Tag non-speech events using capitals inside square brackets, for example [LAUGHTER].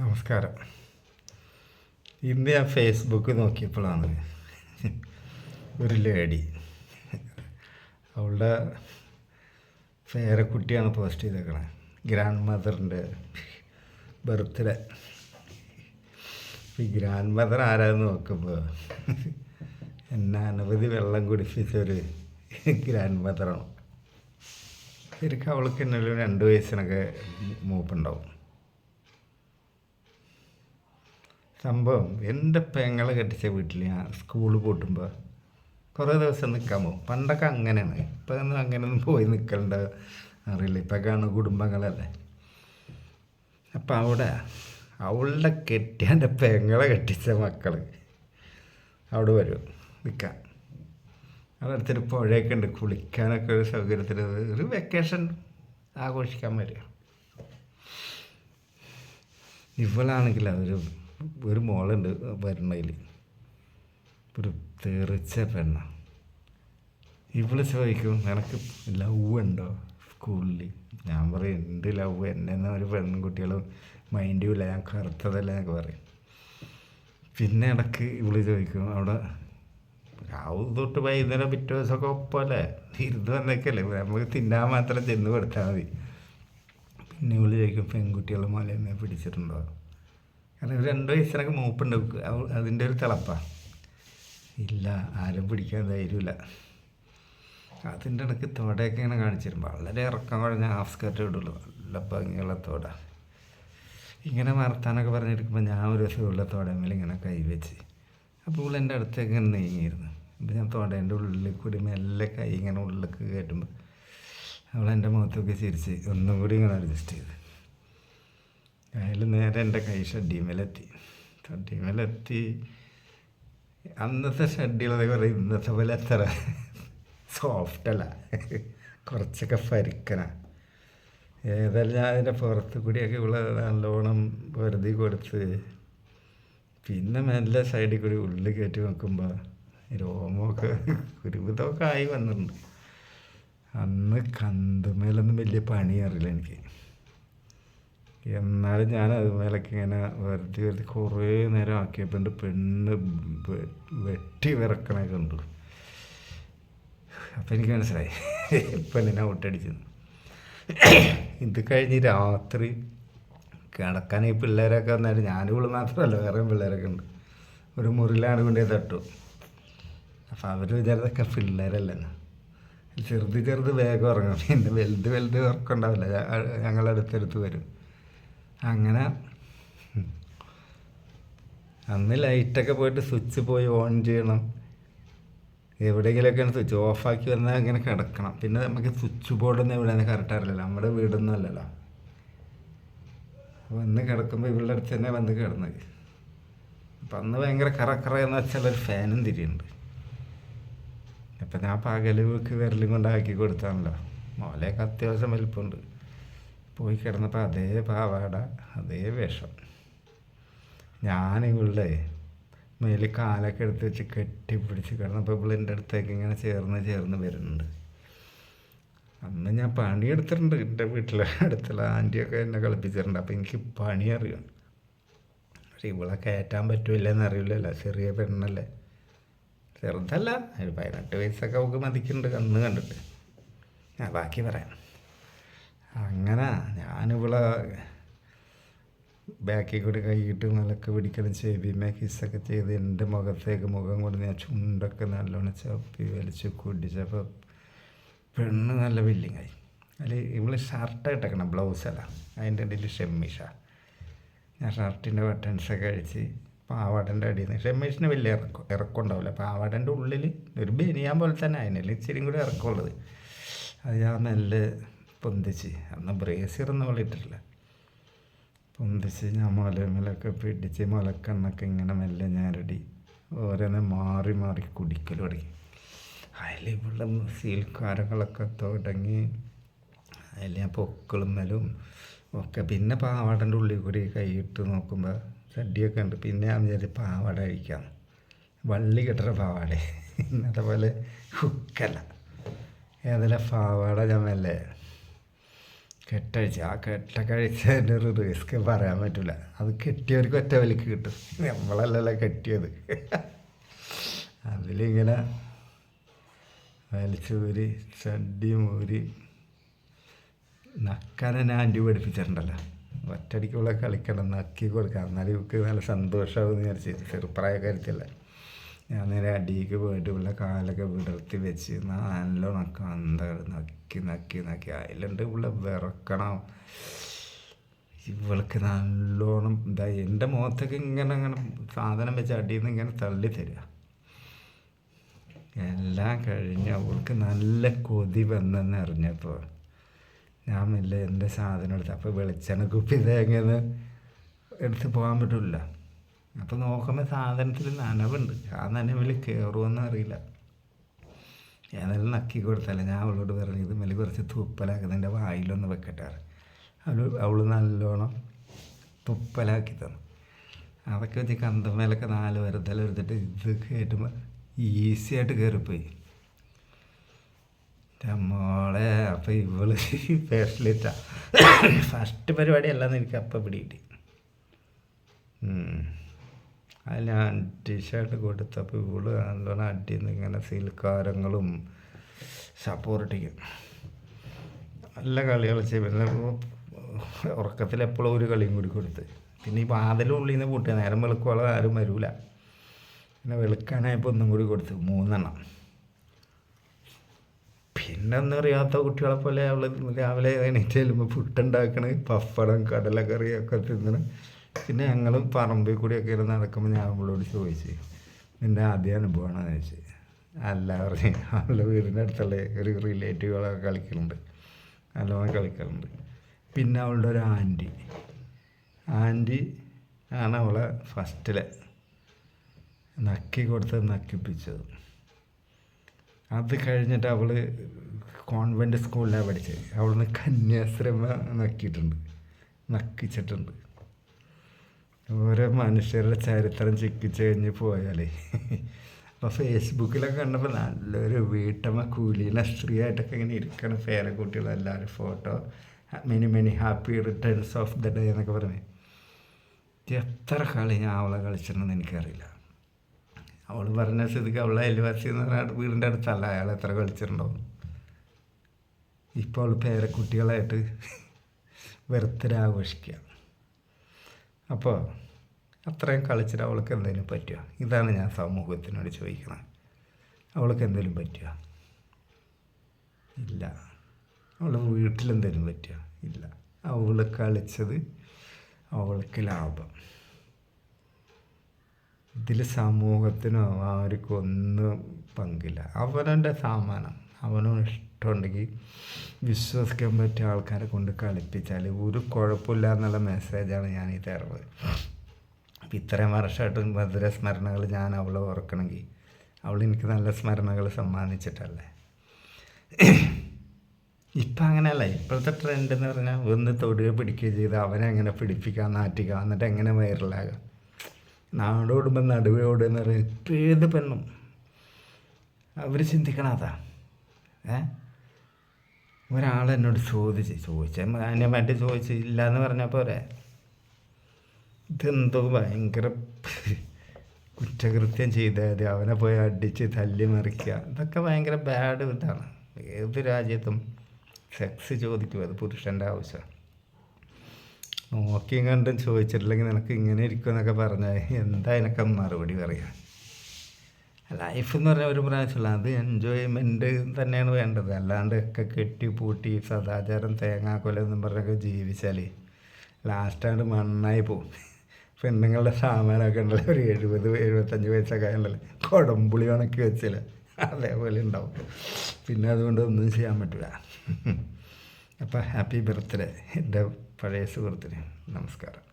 നമസ്കാരം. ഇന്ന് ഞാൻ ഫേസ്ബുക്ക് നോക്കിയപ്പോഴാണ് ഒരു ലേഡി അവളുടെ പേരക്കുട്ടിയാണ് പോസ്റ്റ് ചെയ്തേക്കണേ. ഗ്രാൻഡ് മദറിന്റെ ബർത്ത്ഡേ ഈ ഗ്രാൻഡ് മദർ ആരാന്ന് നോക്കുമ്പോൾ എന്നെ അനവധി വെള്ളം കുടിപ്പിച്ചൊരു ഗ്രാൻഡ് മദറാണ് ശരിക്കും അവൾക്ക് എന്നുള്ള രണ്ട് വയസ്സിനൊക്കെ മൂപ്പുണ്ടാവും. സംഭവം എന്റെ പെങ്ങളെ കെട്ടിച്ച വീട്ടിൽ ഞാൻ സ്കൂൾ പൂട്ടുമ്പോൾ കുറേ ദിവസം നിൽക്കാൻ പോകും. പണ്ടൊക്കെ അങ്ങനെയാണ്. ഇപ്പം ഒന്നും അങ്ങനെയൊന്നും പോയി നിൽക്കണ്ട അറിയില്ല. ഇപ്പം കാണുന്ന കുടുംബങ്ങളല്ലേ. അപ്പം അവിടെ അവളുടെ കെട്ടിയാന്റെ പെങ്ങളെ കെട്ടിച്ച മക്കൾ അവിടെ വരും നിൽക്കാൻ അവിടെ അടുത്തൊരു പുഴയൊക്കെ ഉണ്ട്. കുളിക്കാനൊക്കെ ഒരു സൗകര്യത്തിന് ഒരു വെക്കേഷൻ ആഘോഷിക്കാൻ വരിക. ഇവളാണെങ്കിൽ അതൊരു ഒരു മോളുണ്ട് വരണയിൽ ഒരു തെറിച്ച പെണ്ണ. ഇവൾ ചോദിക്കും നിനക്ക് ലവ് ഉണ്ടോ സ്കൂളിൽ ഞാൻ പറയും ഉണ്ട് ലവ്. എന്നെ ഒരു പെൺകുട്ടികളും മൈൻഡ് ഇല്ല ഞാൻ കറുത്തതല്ല എന്നൊക്കെ പറയും. പിന്നെ ഇടയ്ക്ക് ഇവൾ ചോദിക്കും അവിടെ രാവും തൊട്ട് വൈകുന്നേരം പിറ്റേ ദിവസമൊക്കെ ഒപ്പമല്ലേ ഇരുന്ന് വന്നേക്കല്ലേ? നമുക്ക് തിന്നാൻ മാത്രം ചെന്ന് കൊടുത്താൽ മതി. പിന്നെ ഇവൾ ചോദിക്കും പെൺകുട്ടികൾ മലയെന്നെ പിടിച്ചിട്ടുണ്ടോ? കാരണം ഒരു രണ്ട് വയസ്സിനൊക്കെ മൂപ്പുണ്ട് അവൾക്ക്. അവ- അതിന്റെ ഒരു തിളപ്പാണ് ഇല്ല ആരും പിടിക്കാൻ ധൈര്യമില്ല. അതിന്റെ ഇടയ്ക്ക് തോടയൊക്കെ ഇങ്ങനെ കാണിച്ചിരുമ്പോൾ വളരെ ഇറക്കം കുഴഞ്ഞ ഹാഫ് സ്കേർട്ട് ഇടുള്ളൂ. നല്ല ഭംഗിയുള്ള തോട. ഇങ്ങനെ വർത്താനൊക്കെ പറഞ്ഞിരിക്കുമ്പോൾ ഞാൻ ഒരു ദിവസം ഉള്ള തോടമേൽ ഇങ്ങനെ കൈവച്ച് അപ്പോൾ എന്റെ അടുത്തേക്ക് ഇങ്ങനെ നീങ്ങിയിരുന്നു. അപ്പോൾ ഞാൻ തോടേന്റെ ഉള്ളിൽ കൂടി മെല്ലെ കൈ ഇങ്ങനെ ഉള്ളിലേക്ക് കയറ്റുമ്പോൾ അവൾ മുഖത്തൊക്കെ ചിരിച്ച് ഒന്നും കൂടി ഇങ്ങനെ അഡ്ജസ്റ്റ് ചെയ്ത്. അതിൽ നേരെ എന്റെ കൈ ഷഡ്ഡിമേലെത്തി. ഷഡ്ഡിമേലെത്തി. അന്നത്തെ ഷഡ്ഡികളൊക്കെ പറയും ഇന്നത്തെ പോലെ എത്ര സോഫ്റ്റ് അല്ല. കുറച്ചൊക്കെ ഏതായാലും ഏതെല്ലാം അതിന്റെ പുറത്ത് കൂടിയൊക്കെ ഇവിടെ നല്ലോണം വെറുതെ കൊടുത്ത് പിന്നെ മെല്ലെ സൈഡിൽ കൂടി ഉള്ളിൽ കയറ്റി നോക്കുമ്പോൾ രോമമൊക്കെ ഒരുവിധമൊക്കെ ആയി വന്നിട്ടുണ്ട്. അന്ന് കന്തുമേലൊന്നും വലിയ പണി അറിയില്ല എനിക്ക്. എന്നാലും ഞാൻ അതുപോലൊക്കെ ഇങ്ങനെ വെറുതെ വെറുതെ കുറേ നേരം ആക്കിയപ്പോൾ പെണ്ണ് വെട്ടി വിറക്കണേ കണ്ടു. അപ്പം എനിക്ക് മനസ്സിലായി. [LAUGHS] പെണ്ണിനെ ഔട്ടടിച്ചെന്ന് ഇത് കഴിഞ്ഞ് രാത്രി കിടക്കാൻ ഈ പിള്ളേരൊക്കെ വന്നാലും ഞാനിവിടെ മാത്രമല്ല വേറെയും പിള്ളേരൊക്കെ ഉണ്ട്. ഒരു മുറിയിലാണ് കൊണ്ടേ തട്ടു. അപ്പം അവർ വിചാരിച്ചൊക്കെ പിള്ളേരല്ലെന്ന്. ചെറുത് ചെറുത് വേഗം ഉറങ്ങും പിന്നെ വലുത് വലുത് ഉറക്കമുണ്ടാവില്ല ഞങ്ങളടുത്തടുത്ത് വരും. അങ്ങനെ. അന്ന് ലൈറ്റൊക്കെ പോയിട്ട് സ്വിച്ച് പോയി ഓൺ ചെയ്യണം. എവിടെയെങ്കിലുമൊക്കെയാണ് സ്വിച്ച് ഓഫാക്കി വന്നാൽ ഇങ്ങനെ കിടക്കണം. പിന്നെ നമുക്ക് സ്വിച്ച് ബോർഡൊന്നും എവിടെയെന്ന് കറക്റ്റ് അറിയില്ലല്ലോ നമ്മുടെ വീടൊന്നും അല്ലല്ലോ. വന്ന് കിടക്കുമ്പോൾ ഇവളുടെ അടുത്ത് തന്നെ വന്ന് കിടന്നത് അപ്പം അന്ന് ഭയങ്കര കറക്കറ എന്ന് വെച്ചാൽ ഒരു ഫാനും തിരിയുണ്ട് അപ്പം ഞാൻ പകലുക്ക് വിരലും കൊണ്ടാക്കി കൊടുത്താണല്ലോ. മോലെയൊക്കെ അത്യാവശ്യം വലിപ്പമുണ്ട്. പോയി കിടന്നപ്പോൾ അതേ പാവാട അതേ വേഷം. ഞാൻ ഇവളുടെ മേലിൽ കാലൊക്കെ എടുത്ത് വെച്ച് കെട്ടിപ്പിടിച്ച് കിടന്നപ്പോൾ ഇവിടെ എന്റെ അടുത്തേക്ക് ഇങ്ങനെ ചേർന്ന് ചേർന്ന് വരുന്നുണ്ട്. അന്ന് ഞാൻ പണി എടുത്തിട്ടുണ്ട്. എന്റെ വീട്ടിലെ അടുത്തുള്ള ആന്റിയൊക്കെ എന്നെ കളിപ്പിച്ചിട്ടുണ്ട്. അപ്പോൾ എനിക്ക് പണി അറിയാം പക്ഷെ ഇവളെ കയറ്റാൻ പറ്റില്ല അറിയില്ലല്ലോ. ചെറിയ പെണ്ണല്ലേ. ചെറുതല്ല. ഒരു പതിനെട്ട് വയസ്സൊക്കെ അവൾക്ക് മതിക്കുന്നുണ്ട്. അന്ന് കണ്ടിട്ട്. ഞാൻ ബാക്കി പറയാം. അങ്ങനെ. ഞാനിവിടെ ബാക്കിൽ കൂടി കൈയിട്ട് നിലയ്ക്ക് പിടിക്കലും ചെവിമേ കിസ്സൊക്കെ ചെയ്ത് എന്റെ മുഖത്തേക്ക് മുഖം കൊണ്ട് ഞാൻ ചുണ്ടൊക്കെ നല്ലോണം ചപ്പി വലിച്ച് കുടിച്ചപ്പോൾ പെണ്ണ് നല്ല ബില്ലിങ്ങായി അതിൽ ഇവൾ ഷർട്ട് ഇട്ടേക്കണം ബ്ലൗസല്ല അതിന്റെ ഇടയിൽ ഷെമ്മിഷ. ഞാൻ ഷർട്ടിന്റെ ബട്ടൺസൊക്കെ അഴിച്ച് പാവാടന്റെ അടിയിൽ നിന്ന് ഷെമ്മീഷിന് വലിയ ഇറക്കം ഇറക്കം ഉണ്ടാവില്ല പാവാടന്റെ ഉള്ളിൽ ഒരു ബനിയാൻ പോലെ തന്നെ അതിനെല്ലാം ഇച്ചിരിയും കൂടി ഇറക്കമുള്ളത്. അത് ഞാൻ മെല്ലെ പൊന്തിച്ച്. അന്ന് ബ്രേസിയറൊന്നും എന്ന് ഇട്ടിട്ടില്ല പൊന്തിച്ച് ഞാൻ മലമേലൊക്കെ പിടിച്ച് മലക്കണ്ണൊക്കെ ഇങ്ങനെ മെല്ലെ ഞാരടി. ഓരോന്ന് മാറി മാറി കുടിക്കൽ തുടങ്ങി. അതിൽ ഇവിടെ സീൽക്കാരങ്ങളൊക്കെ തുടങ്ങി. അതിൽ ഞാൻ പൊക്കിളുമ്മലും ഒക്കെ. പിന്നെ പാവാടന്റെ ഉള്ളിൽ കൂടി കൈയിട്ട് നോക്കുമ്പോൾ ചട്ടിയൊക്കെ ഉണ്ട്. പിന്നെ ഞാൻ വിചാരിച്ചു പാവാട അഴിക്കാം വള്ളി കെട്ടുന്ന പാവാട. ഇന്നത്തെ പോലെ ഹുക്കല്ല. ഏതെല്ലാം പാവാട ഞാൻ മെല്ലെ കെട്ടഴിച്ച് ആ കെട്ട കഴിച്ചതിന്റെ ഒരു റിസ്ക് പറയാൻ പറ്റില്ല അത് കെട്ടിയവർക്ക് ഒറ്റ വിലക്ക് കിട്ടും. നമ്മളല്ലല്ലോ കെട്ടിയത്. അതിലിങ്ങനെ വലിച്ചൂരി ചടിമൂരി നക്കാൻ തന്നെ ആന്റി പഠിപ്പിച്ചിട്ടുണ്ടല്ലോ. ഒറ്റടിക്കുള്ള കളിക്കണം നക്കി കൊടുക്കാം എന്നാലും ഇവർക്ക് നല്ല സന്തോഷമാകുമെന്ന് വിചാരിച്ച്. ചെറുപ്രായക്കാരിച്ചല്ല ഞാൻ നേരെ അടിയിലേക്ക് പോയിട്ട് ഉള്ള കാലൊക്കെ വിടർത്തി വെച്ച് നല്ലോണം കന്തകൾ നക്കി നക്കി നക്കി. അതിലുണ്ട് ഉള്ള വിറക്കണം. ഇവൾക്ക് നല്ലോണം എന്താ എന്റെ മുഖത്തൊക്കെ ഇങ്ങനെ അങ്ങനെ സാധനം വെച്ച് അടിയിൽ നിന്ന് ഇങ്ങനെ തള്ളി തരിക. എല്ലാം കഴിഞ്ഞ് അവൾക്ക് നല്ല കൊതി വന്നെന്ന് അറിഞ്ഞപ്പോൾ ഞാൻ മെല്ലെ എന്റെ സാധനം എടുത്ത് അപ്പോൾ വെളിച്ചെണ്ണ കുപ്പി തേങ്ങ എടുത്ത് പോകാൻ പറ്റില്ല അപ്പോൾ നോക്കുമ്പോൾ സാധനത്തിൽ നനവുണ്ട്. ആ നനവിൽ കയറുമെന്ന് അറിയില്ല. ഏതായാലും നക്കി കൊടുത്തല്ല? ഞാൻ അവളോട് പറഞ്ഞു ഇത് മേലെ കുറച്ച് തുപ്പലാക്കുന്നതിന്റെ വായിലൊന്ന് വെക്കട്ടെ അവൾ അവൾ നല്ലോണം തുപ്പലാക്കി തന്നു. അതൊക്കെ വെച്ച് കന്തമേലൊക്കെ നാല് വരുതല എടുത്തിട്ട് ഇത് കയറ്റുമ്പോൾ ഈസി ആയിട്ട് കയറിപ്പോയി മോളെ അപ്പം ഇവൾ ഫേസ്ലിറ്റാ ഫസ്റ്റ് പരിപാടി അല്ലാന്ന് എനിക്ക് അപ്പം പിടികിട്ടി അതിൽ ടീഷർട്ട് കൊടുത്തപ്പോൾ ഇവൾ നല്ലോണം അടിയിൽ ഇങ്ങനെ സിൽക്കാരങ്ങളും സപ്പോർട്ടിക്കും നല്ല കളി കളിച്ച്. പിന്നെ ഉറക്കത്തിൽ എപ്പോഴും ഒരു കളിയും കൂടി കൊടുത്ത്. പിന്നെ ഈ വാതിലുള്ളിൽ നിന്ന് പൂട്ടുക നേരം വെളുക്കോളം ആരും വരൂല. പിന്നെ വെളുക്കാനായപ്പോൾ ഒന്നും കൂടി കൊടുത്തു. മൂന്നെണ്ണം. പിന്നെ ഒന്നും അറിയാത്ത കുട്ടികളെ പോലെ അവൾ രാവിലെ എണീറ്റ് ചെല്ലുമ്പോൾ പുട്ടുണ്ടാക്കണ് പപ്പടം കടലക്കറിയൊക്കെ തിന്നണം. പിന്നെ ഞങ്ങൾ പറമ്പിൽ കൂടിയൊക്കെ ഇരുന്ന് നടക്കുമ്പോൾ ഞാൻ അവളോട് ചോദിച്ചു നിന്റെ ആദ്യ അനുഭവമാണ് ചോദിച്ചു അല്ല പറഞ്ഞ് അവളുടെ വീടിന്റെ അടുത്തുള്ള ഒരു റിലേറ്റീവുകളൊക്കെ കളിക്കുന്നുണ്ട് നല്ലോണം കളിക്കലുണ്ട്. പിന്നെ അവളുടെ ഒരു ആന്റി. ആന്റി ആണ് അവളെ ഫസ്റ്റിലെ നക്കി കൊടുത്ത് നക്കിപ്പിച്ചത്. അത് കഴിഞ്ഞിട്ട് അവൾ കോൺവെന്റ് സ്കൂളിലാണ് പഠിച്ചത്. അവളിന്ന് കന്യാശ്രമ നക്കിയിട്ടുണ്ട്. നക്കിച്ചിട്ടുണ്ട്. ഓരോ മനുഷ്യരുടെ ചരിത്രം ചിക്കിച്ച് കഴിഞ്ഞ് പോയാലേ. അപ്പോൾ ഫേസ്ബുക്കിലൊക്കെ കണ്ടപ്പോൾ നല്ലൊരു വീട്ടമ്മ കൂലീന സ്ത്രീ ആയിട്ടൊക്കെ ഇങ്ങനെ ഇരിക്കണം പേരക്കുട്ടികളെല്ലാവരും photo many many happy returns of the day എന്നൊക്കെ പറഞ്ഞ്. എത്ര കളി ഞാൻ അവളെ കളിച്ചിട്ടുണ്ടെന്ന് എനിക്കറിയില്ല. അവൾ പറഞ്ഞ സ്ഥിതിക്ക് അവളെ അയൽവാസി എന്ന് പറഞ്ഞാൽ വീടിന്റെ അടുത്തല്ല അയാൾ എത്ര കളിച്ചിട്ടുണ്ടാവും ഇപ്പോൾ അവൾ പേരക്കുട്ടികളായിട്ട് ബർത്ത്ഡേ ആഘോഷിക്കുക അപ്പോൾ അത്രയും കളിച്ചിട്ട് അവൾക്ക് എന്തെങ്കിലും പറ്റുക ഇതാണ് ഞാൻ സമൂഹത്തിനോട് ചോദിക്കുന്നത് അവൾക്ക് എന്തെങ്കിലും പറ്റുക ഇല്ല. അവൾ വീട്ടിലെന്തെങ്കിലും പറ്റുക ഇല്ല. അവൾ കളിച്ചത് അവൾക്ക് ലാഭം. ഇതിൽ സമൂഹത്തിനോ ആർക്കും ഒന്നും പങ്കില്ല. അവനവന്റെ സാമാനം അവനും ഇഷ്ടമുണ്ടെങ്കിൽ വിശ്വസിക്കാൻ പറ്റിയ ആൾക്കാരെ കൊണ്ട് കളിപ്പിച്ചാൽ ഒരു കുഴപ്പമില്ല എന്നുള്ള മെസ്സേജാണ് ഞാൻ ഈ തരുന്നത്. അപ്പം ഇത്രയും വർഷമായിട്ട് മധുര സ്മരണകൾ ഞാൻ അവളെ ഓർക്കണമെങ്കിൽ അവൾ എനിക്ക് നല്ല സ്മരണകൾ സമ്മാനിച്ചിട്ടല്ലേ? ഇപ്പം അങ്ങനെയല്ല ഇപ്പോഴത്തെ ട്രെൻഡ് എന്ന് പറഞ്ഞാൽ ഒന്ന് തൊടുക പിടിക്കുകയും ചെയ്ത് അവനെ അങ്ങനെ പിടിപ്പിക്കുക നാറ്റിക്കുക എന്നിട്ട് എങ്ങനെ വൈറലാകുക നാടോടുമ്പോൾ നടുവയോട് എന്ന് പറയുന്നത് ഏത് പെണ്ണും? അവർ ചിന്തിക്കണം അതാ. ഏ? ഒരാൾ എന്നോട് ചോദിച്ച് ചോദിച്ച മാന്യമായിട്ട് ചോദിച്ച് ചോദിച്ചില്ല എന്ന് പറഞ്ഞാൽ പോരെ? ഇതെന്തോ ഭയങ്കര കുറ്റകൃത്യം ചെയ്താൽ അവനെ പോയി അടിച്ച് തല്ലി മറിക്കുക. ഇതൊക്കെ ഭയങ്കര ബാഡ് ഇതാണ്. ഏത് രാജ്യത്തും സെക്സ് ചോദിക്കും അത് പുരുഷന്റെ ആവശ്യമാണ് നോക്കിയും കണ്ടും ചോദിച്ചിട്ടില്ലെങ്കിൽ നിനക്ക് ഇങ്ങനെ ഇരിക്കുമെന്നൊക്കെ പറഞ്ഞാൽ എന്താ അതിനൊക്കെ മറുപടി പറയുക ലൈഫ് എന്ന് പറഞ്ഞാൽ ഒരു പ്രാവശ്യമുള്ള അത് എൻജോയ്മെന്റ് തന്നെയാണ് വേണ്ടത്. അല്ലാണ്ട് ഒക്കെ കെട്ടി പൂട്ടി സദാചാരം തേങ്ങാക്കൊല എന്നും പറഞ്ഞൊക്കെ ജീവിച്ചാൽ ലാസ്റ്റാണ്ട് മണ്ണായി പോകും പെണ്ണുങ്ങളുടെ സാമാനമൊക്കെ ഉണ്ടല്ലോ ഒരു എഴുപത് എഴുപത്തഞ്ച് വയസ്സൊക്കെ ഉണ്ടല്ലോ കുടംപുളി ഉണക്കി വെച്ചില്ല അതേപോലെ ഉണ്ടാവും. പിന്നെ അതുകൊണ്ട് ഒന്നും ചെയ്യാൻ പറ്റില്ല അപ്പോൾ ഹാപ്പി ബർത്ത്ഡേ എന്റെ പഴയ സുഹൃത്തിന്. നമസ്കാരം.